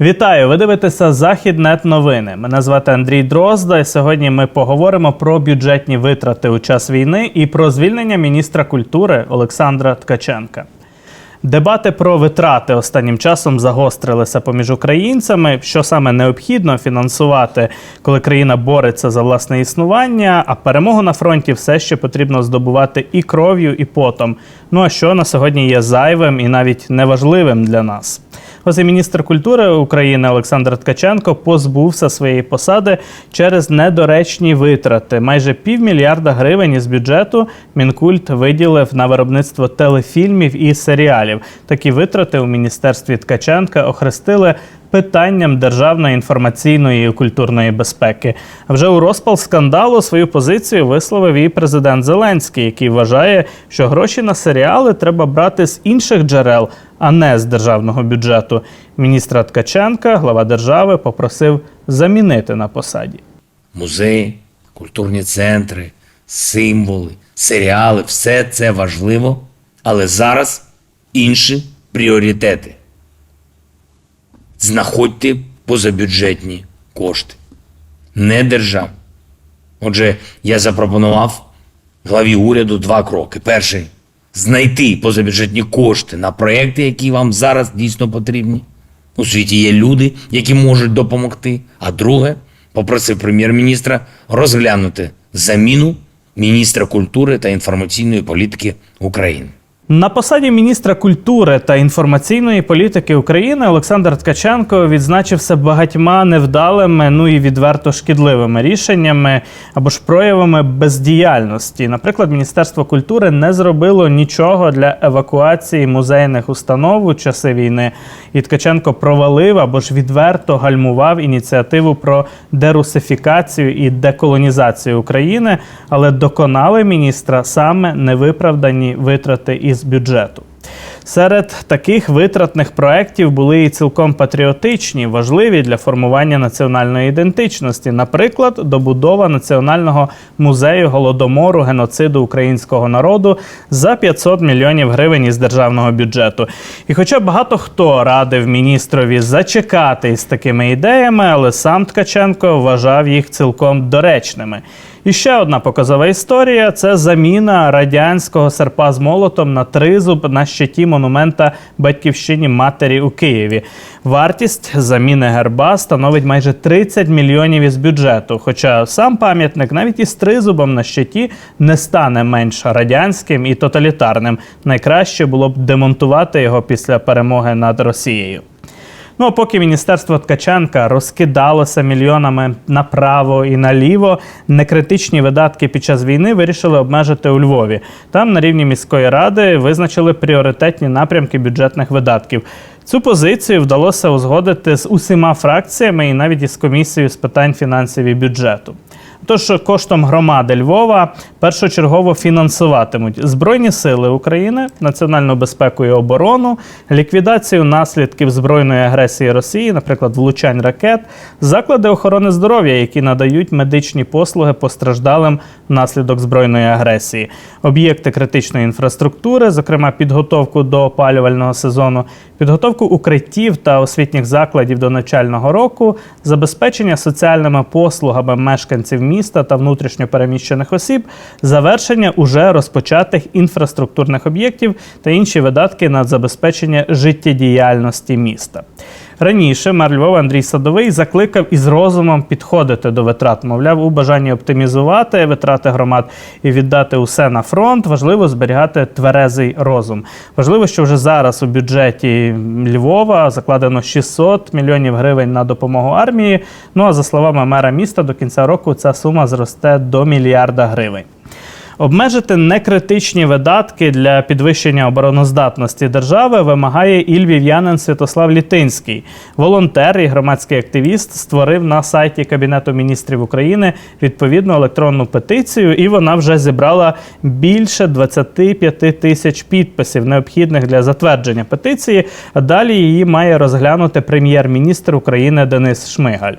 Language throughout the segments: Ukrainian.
Вітаю! Ви дивитеся Західнет новини. Мене звати Андрій Дрозда. І сьогодні ми поговоримо про бюджетні витрати у час війни і про звільнення міністра культури Олександра Ткаченка. Дебати про витрати останнім часом загострилися поміж українцями, що саме необхідно фінансувати, коли країна бореться за власне існування, а перемогу на фронті все ще потрібно здобувати і кров'ю, і потом. Ну а що на сьогодні є зайвим і навіть неважливим для нас. Ось і міністр культури України Олександр Ткаченко позбувся своєї посади через недоречні витрати. Майже півмільярда гривень із бюджету Мінкульт виділив на виробництво телефільмів і серіалів. Такі витрати у міністерстві Ткаченка охрестили питанням державної інформаційної і культурної безпеки. Вже у розпал скандалу свою позицію висловив і президент Зеленський, який вважає, що гроші на серіали треба брати з інших джерел, а не з державного бюджету. Міністра Ткаченка, глава держави, попросив замінити на посаді. музеї, культурні центри, символи, серіали все це важливо, але зараз інші пріоритети. Знаходьте позабюджетні кошти, не держав. Отже, я запропонував главі уряду два кроки. Перший знайти позабюджетні кошти на проекти, які вам зараз дійсно потрібні. У світі є люди, які можуть допомогти. А друге, попросив прем'єр-міністра розглянути заміну міністра культури та інформаційної політики України. На посаді міністра культури та інформаційної політики України Олександр Ткаченко відзначився багатьма невдалими, ну і відверто шкідливими рішеннями або ж проявами бездіяльності. Наприклад, Міністерство культури не зробило нічого для евакуації музейних установ у часи війни. І Ткаченко провалив або ж відверто гальмував ініціативу про дерусифікацію і деколонізацію України, але доконали міністра саме невиправдані витрати із бюджету. Серед таких витратних проєктів були і цілком патріотичні, важливі для формування національної ідентичності. Наприклад, добудова національного музею голодомору геноциду українського народу за 500 мільйонів гривень із державного бюджету. І хоча багато хто радив міністрові зачекати із такими ідеями, але сам Ткаченко вважав їх цілком доречними. І ще одна показова історія це заміна радянського серпа з молотом на тризуб на щиті монумента батьківщині матері у Києві. Вартість заміни герба становить майже 30 мільйонів із бюджету. Хоча сам пам'ятник навіть із тризубом на щиті не стане менш радянським і тоталітарним. Найкраще було б демонтувати його після перемоги над Росією. Ну а поки міністерство Ткаченка розкидалося мільйонами направо і наліво, некритичні видатки під час війни вирішили обмежити у Львові. Там на рівні міської ради визначили пріоритетні напрямки бюджетних видатків. Цю позицію вдалося узгодити з усіма фракціями і навіть із комісією з питань фінансів і бюджету. Тож коштом громади Львова першочергово фінансуватимуть Збройні сили України, національну безпеку і оборону, ліквідацію наслідків збройної агресії Росії, наприклад, влучань ракет, заклади охорони здоров'я, які надають медичні послуги постраждалим внаслідок збройної агресії, об'єкти критичної інфраструктури, зокрема підготовку до опалювального сезону, підготовку укриттів та освітніх закладів до навчального року, забезпечення соціальними послугами мешканців міста та внутрішньо переміщених осіб, завершення уже розпочатих інфраструктурних об'єктів та інші видатки на забезпечення життєдіяльності міста. Раніше мер Львова Андрій Садовий закликав із розумом підходити до витрат. Мовляв, у бажанні оптимізувати витрати громад і віддати усе на фронт, важливо зберігати тверезий розум. Важливо, що вже зараз у бюджеті Львова закладено 600 мільйонів гривень на допомогу армії. Ну а за словами мера міста, до кінця року ця сума зросте до мільярда гривень. Обмежити некритичні видатки для підвищення обороноздатності держави вимагає і львів'янин Святослав Літинський. Волонтер і громадський активіст створив на сайті Кабінету міністрів України відповідну електронну петицію, і вона вже зібрала більше 25 тисяч підписів, необхідних для затвердження петиції. А далі її має розглянути прем'єр-міністр України Денис Шмигаль.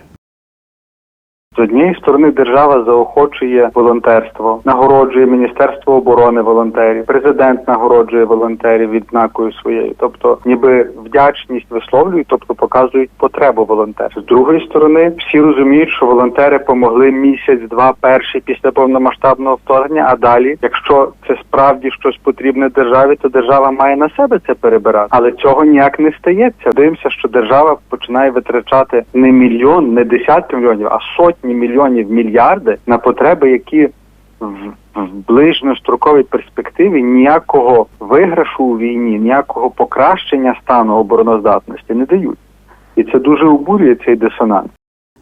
З однієї сторони держава заохочує волонтерство, нагороджує Міністерство оборони волонтерів, президент нагороджує волонтерів відзнакою своєю, тобто ніби вдячність висловлюють, тобто показують потребу волонтерів. З другої сторони, всі розуміють, що волонтери помогли місяць-два перший після повномасштабного вторгнення. А далі, якщо це справді щось потрібне державі, то держава має на себе це перебирати. Але цього ніяк не стається. Дивимося, що держава починає витрачати не мільйон, не десятки мільйонів, а сотні мільйонів мільярди на потреби, які в, в ближньостроковій перспективі ніякого виграшу у війні, ніякого покращення стану обороноздатності не дають. І це дуже обурює цей дисонанс.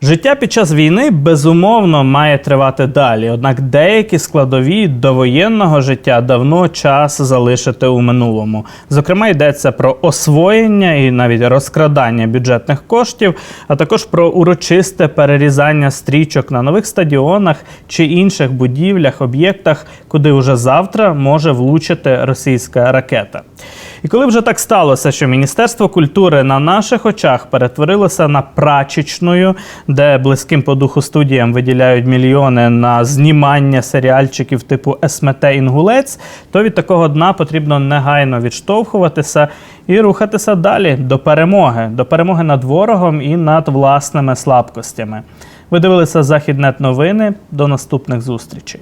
Життя під час війни безумовно має тривати далі. Однак деякі складові довоєнного життя давно час залишити у минулому. Зокрема, йдеться про освоєння і навіть розкрадання бюджетних коштів, а також про урочисте перерізання стрічок на нових стадіонах чи інших будівлях, об'єктах, куди уже завтра може влучити російська ракета. І коли вже так сталося, що Міністерство культури на наших очах перетворилося на прачечною, де близьким по духу студіям виділяють мільйони на знімання серіальчиків типу Есмете Інгулець, то від такого дна потрібно негайно відштовхуватися і рухатися далі до перемоги, до перемоги над ворогом і над власними слабкостями. Ви дивилися Західнет новини. До наступних зустрічей.